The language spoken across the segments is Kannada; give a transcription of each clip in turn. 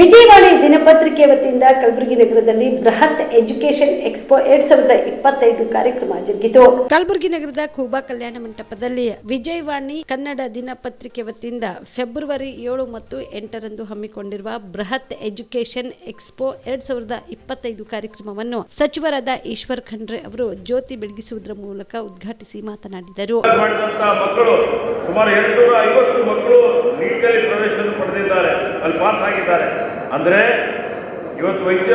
ವಿಜಯವಾಣಿ ದಿನಪತ್ರಿಕೆ ವತಿಯಿಂದ ಕಲಬುರಗಿ ನಗರದಲ್ಲಿ ಬೃಹತ್ ಎಜುಕೇಶನ್ ಎಕ್ಸ್ಪೋ ಎರಡ್ ಸಾವಿರದ ಇಪ್ಪತ್ತೈದು ಕಾರ್ಯಕ್ರಮ ಜರುಗಿತು ಕಲಬುರಗಿ ನಗರದ ಖೂಬಾ ಕಲ್ಯಾಣ ಮಂಟಪದಲ್ಲಿ ವಿಜಯವಾಣಿ ಕನ್ನಡ ದಿನಪತ್ರಿಕೆ ವತಿಯಿಂದ ಫೆಬ್ರವರಿ ಏಳು ಮತ್ತು ಎಂಟರಂದು ಹಮ್ಮಿಕೊಂಡಿರುವ ಬೃಹತ್ ಎಜುಕೇಶನ್ ಎಕ್ಸ್ಪೋ ಎರಡ್ ಸಾವಿರದ ಇಪ್ಪತ್ತೈದು ಕಾರ್ಯಕ್ರಮವನ್ನು ಸಚಿವರಾದ ಈಶ್ವರ್ ಖಂಡ್ರೆ ಅವರು ಜ್ಯೋತಿ ಬೆಳಗಿಸುವುದರ ಮೂಲಕ ಉದ್ಘಾಟಿಸಿ ಮಾತನಾಡಿದರು. ಸುಮಾರು ಎಂಟುನೂರ ಐವತ್ತು ಮಕ್ಕಳು ನೀಟಲ್ಲಿ ಪ್ರವೇಶ ಪಡೆದಿದ್ದಾರೆ. ಅಲ್ಲಿ ಪಾಸ್ ಆಗಿದ್ದಾರೆ. ಅಂದರೆ ಇವತ್ತು ವೈದ್ಯ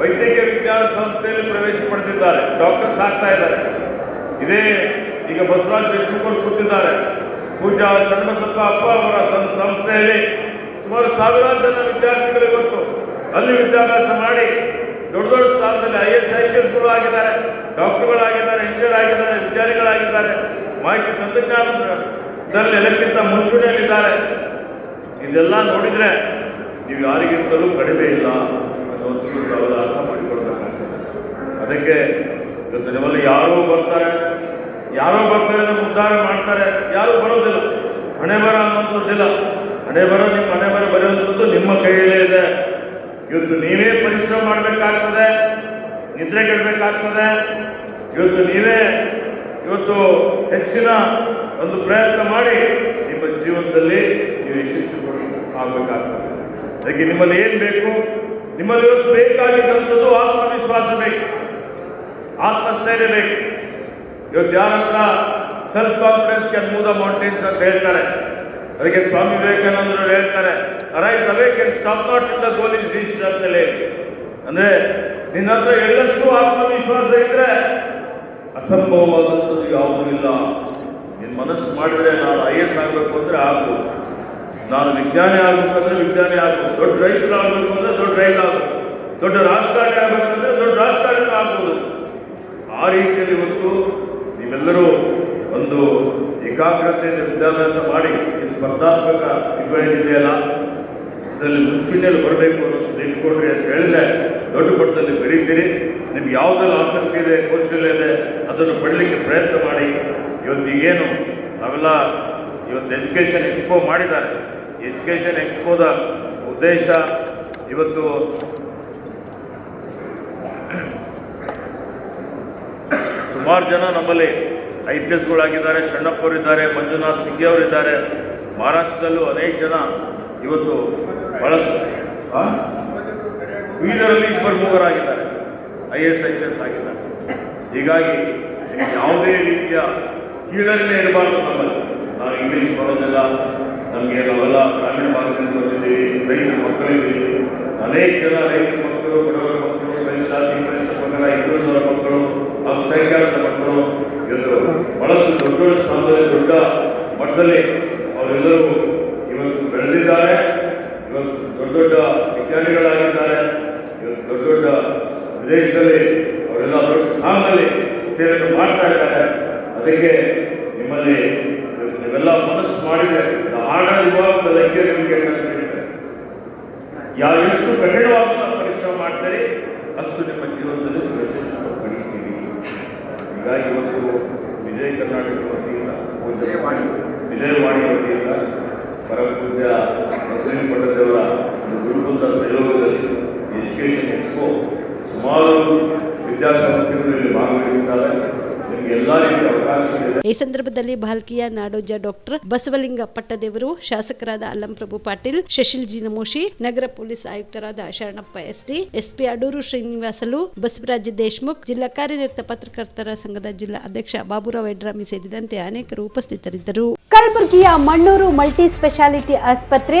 ವೈದ್ಯಕೀಯ ವಿಜ್ಞಾನ ಸಂಸ್ಥೆಯಲ್ಲಿ ಪ್ರವೇಶ ಪಡೆದಿದ್ದಾರೆ. ಡಾಕ್ಟರ್ಸ್ ಆಗ್ತಾ ಇದ್ದಾರೆ. ಇದೇ ಈಗ ಬಸವರಾಜ್ ಅವರು ಕೂತಿದ್ದಾರೆ. ಪೂಜಾ ಷಣ್ಮಸಪ್ಪ ಅಪ್ಪ ಅವರ ಸಂಸ್ಥೆಯಲ್ಲಿ ಸುಮಾರು ಸಾವಿರಾರು ಜನ ವಿದ್ಯಾರ್ಥಿಗಳು ಇವತ್ತು ಅಲ್ಲಿ ವಿದ್ಯಾಭ್ಯಾಸ ಮಾಡಿ ದೊಡ್ಡ ದೊಡ್ಡ ಸ್ಥಾನದಲ್ಲಿ ಐ ಎಸ್ ಐ ಪಿ ಎಸ್ಗಳು ಆಗಿದ್ದಾರೆ. ಡಾಕ್ಟರ್ಗಳಾಗಿದ್ದಾರೆ ಇಂಜಿನಿಯರ್ ಆಗಿದ್ದಾರೆ, ವಿಜ್ಞಾನಿಗಳಾಗಿದ್ದಾರೆ. ಮಾಹಿತಿ ತಂತ್ರಜ್ಞಾನದಲ್ಲಿ ಎಲ್ಲಕ್ಕಿಂತ ಮುಂಚೂಣಿಯಲ್ಲಿದ್ದಾರೆ. ಇದೆಲ್ಲ ನೋಡಿದರೆ ನೀವು ಯಾರಿಗಿಂತಲೂ ಕಡಿಮೆ ಇಲ್ಲ ಅನ್ನೋದು ತಾವೆಲ್ಲ ಅರ್ಥ ಮಾಡಿಕೊಳ್ಬೇಕಾಗ್ತದೆ ಅದಕ್ಕೆ ಇವತ್ತು ನಿಮ್ಮಲ್ಲಿ ಯಾರೋ ಬರ್ತಾರೆ ಯಾರೋ ಬರ್ತಾರೆ ನಮ್ಮ ಉದ್ಧಾರ ಮಾಡ್ತಾರೆ, ಯಾರೂ ಬರೋದಿಲ್ಲ. ಹಣೆ ಬರ ಅನ್ನುವಂಥದ್ದಿಲ್ಲ ಹಣೆ ಬರ, ನಿಮ್ಮ ಹಣೆ ಬರ ಬರೆಯುವಂಥದ್ದು ನಿಮ್ಮ ಕೈಯಲ್ಲೇ ಇದೆ. ಇವತ್ತು ನೀವೇ ಪರಿಶ್ರಮ ಮಾಡಬೇಕಾಗ್ತದೆ, ನಿದ್ರೆ ಕೆಡಬೇಕಾಗ್ತದೆ. ಇವತ್ತು ನೀವೇ ಇವತ್ತು ಹೆಚ್ಚಿನ ಒಂದು ಪ್ರಯತ್ನ ಮಾಡಿ ನಿಮ್ಮ ಜೀವನದಲ್ಲಿ ನೀವು ಯಶಸ್ವಿ ಆಗಬೇಕಾಗ್ತದೆ ಅದಕ್ಕೆ ನಿಮ್ಮಲ್ಲಿ ಏನು ಬೇಕು? ನಿಮ್ಮಲ್ಲಿ ಇವತ್ತು ಬೇಕಾಗಿದ್ದಂಥದ್ದು ಆತ್ಮವಿಶ್ವಾಸ ಬೇಕು. ಆತ್ಮಸ್ಥೈರ್ಯ ಬೇಕು. ಇವತ್ತು ಯಾರ ಹತ್ರ self confidence can move the mountains ಅಂತ ಹೇಳ್ತಾರೆ. ಅದಕ್ಕೆ ಸ್ವಾಮಿ ವಿವೇಕಾನಂದರು ಹೇಳ್ತಾರೆ rise awake can stop not in the goal is reach ಅಂತಲೇ ಅಂದ್ರೆ, ನಿನ್ನ ಹತ್ರ ಎಳ್ಳಷ್ಟು ಆತ್ಮವಿಶ್ವಾಸ ಇದ್ರೆ ಅಸಂಭವವಾದಂಥದ್ದು ಯಾವುದೂ ಇಲ್ಲ. ನಿನ್ನ ಮನಸ್ಸು ಮಾಡಿದ್ರೆ ನಾನು ಐ ಎಸ್ ಆಗಬೇಕು ಅಂದರೆ ಆಗ್ಬೋದು ನಾನು ವಿಜ್ಞಾನಿ ಆಗ್ಬೇಕಂದ್ರೆ ವಿಜ್ಞಾನಿ ಆಗಬೇಕು. ದೊಡ್ಡ ರೈತರು ಆಗಬೇಕು ಅಂದ್ರೆ ದೊಡ್ಡ ರೈತ ಆಗಬೇಕು. ದೊಡ್ಡ ರಾಜಕಾರಣಿ ಆಗ್ಬೇಕಂದ್ರೆ ದೊಡ್ಡ ರಾಜಕಾರಣಿ ಆಗ್ಬೋದು. ಆ ರೀತಿಯಲ್ಲಿ ಇವತ್ತು ನೀವೆಲ್ಲರೂ ಒಂದು ಏಕಾಗ್ರತೆಯಿಂದ ವಿದ್ಯಾಭ್ಯಾಸ ಮಾಡಿ ಈ ಸ್ಪರ್ಧಾತ್ಮಕ ಯುಗ ಏನಿದೆಯಲ್ಲ ಅದರಲ್ಲಿ ಮುಂಚೂಣಿಯಲ್ಲಿ ಬರಬೇಕು ಅನ್ನೋದು ಇಟ್ಕೊಂಡ್ರಿ ಅಂತ ಹೇಳಿದ್ರೆ ದೊಡ್ಡ ಮಟ್ಟದಲ್ಲಿ ಬೆಳೀತೀರಿ. ನಿಮ್ಗೆ ಯಾವುದೆಲ್ಲ ಆಸಕ್ತಿ ಇದೆ, ಕೌಶಲ್ಯ ಇದೆ, ಅದನ್ನು ಪಡಲಿಕ್ಕೆ ಪ್ರಯತ್ನ ಮಾಡಿ. ಇವತ್ತು ಈಗೇನು ನಾವೆಲ್ಲ ಇವತ್ತು ಎಜುಕೇಷನ್ ಎಕ್ಸ್ಪೋ ಮಾಡಿದ್ದಾರೆ. ಎಜುಕೇಷನ್ ಎಕ್ಸ್ಪೋದ ಉದ್ದೇಶ ಇವತ್ತು ಸುಮಾರು ಜನ ನಮ್ಮಲ್ಲಿ ಐ ಪಿ ಎಸ್ಗಳಾಗಿದ್ದಾರೆ ಶಣ್ಣಪ್ಪವರಿದ್ದಾರೆ ಮಂಜುನಾಥ್ ಸಿಂಗಿ ಅವರಿದ್ದಾರೆ ಮಹಾರಾಷ್ಟ್ರದಲ್ಲೂ ಅನೇಕ ಜನ ಇವತ್ತು ಬಹಳಷ್ಟು ಇಬ್ಬರು ಮೂವರಾಗಿದ್ದಾರೆ I S, I P S ಆಗಿದ್ದಾರೆ. ಹೀಗಾಗಿ ಯಾವುದೇ ರೀತಿಯ ಕೀಳರಿಮೆ ಇರಬಾರ್ದು ನಮ್ಮಲ್ಲಿ. ನಾನು ಇಂಗ್ಲೀಷ್ ಬರೋದಿಲ್ಲ. ನಮಗೆ ನಾವೆಲ್ಲ ಗ್ರಾಮೀಣ ಭಾಗದಿಂದ ಬಂದಿದ್ದೀವಿ. ರೈತರ ಮಕ್ಕಳಿದ್ದೀವಿ ಅನೇಕ ಜನ ರೈತರ ಮಕ್ಕಳು, ಬಡವರ ಮಕ್ಕಳು ಜಾತಿ ಪರಿಶಿಷ್ಟ ಮಕ್ಕಳ ಹಿಂದುಳಿದವರ ಮಕ್ಕಳು ಅಲ್ಪಸಂಖ್ಯಾತರ ಮಕ್ಕಳು ಇವತ್ತು ಬಹಳಷ್ಟು ದೊಡ್ಡ ದೊಡ್ಡ ಸ್ಥಾನದಲ್ಲಿ, ದೊಡ್ಡ ಮಟ್ಟದಲ್ಲಿ ಅವರೆಲ್ಲರೂ ಇವತ್ತು ಬೆಳೆದಿದ್ದಾರೆ. ಇವತ್ತು ದೊಡ್ಡ ದೊಡ್ಡ ವಿಜ್ಞಾನಿಗಳಾಗಿದ್ದಾರೆ. ಇವತ್ತು ದೊಡ್ಡ ದೊಡ್ಡ ವಿದೇಶದಲ್ಲಿ ಅವರೆಲ್ಲ ದೊಡ್ಡ ಸ್ಥಾನದಲ್ಲಿ ಸೇವೆಯನ್ನು ಮಾಡ್ತಾ ಇದ್ದಾರೆ. ಅದಕ್ಕೆ ನಿಮ್ಮಲ್ಲಿ ನೀವೆಲ್ಲ ಮನಸ್ಸು ಮಾಡಿದರೆ ಅಂತ ಹೇಳ್ತಾರೆ ಯಾವ ಎಷ್ಟು ಕಠಿಣವಾದ ಪರಿಶ್ರಮ ಮಾಡ್ತಾರೆ, ಅಷ್ಟು ನಿಮ್ಮ ಜೀವನದಲ್ಲಿ ನೀವು ಪಡೆಯುತ್ತೀರಿ ಹೀಗಾಗಿ ಇವತ್ತು ವಿಜಯ ಕರ್ನಾಟಕ ವತಿಯಿಂದ ವಿಜಯವಾಣಿ ವತಿಯಿಂದ ಪರಮ ಪೂಜ್ಯ ಪಂಡದೇವರ ಗುರುಕುಲದ ಸಹಯೋಗದಲ್ಲಿ ಎಜುಕೇಷನ್ ಎಕ್ಸ್ಪೋ ಸುಮಾರು ವಿದ್ಯಾಸಂಸ್ಥೆಗಳು ಇಲ್ಲಿ ಭಾಗವಹಿಸಿದ್ದಾರೆ ನಿಮಗೆ ಎಲ್ಲ ರೀತಿಯ ಅವಕಾಶಗಳಿದೆ ಈ ಸಂದರ್ಭದಲ್ಲಿ ಬಾಲ್ಕಿಯ ನಾಡೋಜ ಡಾಕ್ಟರ್ ಬಸವಲಿಂಗ ಪಟ್ಟದೇವರು ಶಾಸಕರಾದ ಅಲ್ಲಂಪ್ರಭು ಪಾಟೀಲ್ ಶಶಿಲ್ ಜಿ ನಮೋಶಿ ನಗರ ಪೊಲೀಸ್ ಆಯುಕ್ತರಾದ ಶರಣಪ್ಪ ಎಸ್ಡಿ ಎಸ್ಪಿ ಅಡೂರು ಶ್ರೀನಿವಾಸಲು ಬಸವರಾಜ್ ದೇಶ್ಮುಖ್ ಜಿಲ್ಲಾ ಕಾರ್ಯನಿರತ ಪತ್ರಕರ್ತರ ಸಂಘದ ಜಿಲ್ಲಾ ಅಧ್ಯಕ್ಷ ಬಾಬುರಾವ್ ಯಡ್ರಾಮಿ ಸೇರಿದಂತೆ ಅನೇಕರು ಉಪಸ್ಥಿತರಿದ್ದರು. ಕಲಬುರಗಿಯ ಮಣ್ಣೂರು ಮಲ್ಟಿ ಸ್ಪೆಷಾಲಿಟಿ ಆಸ್ಪತ್ರೆ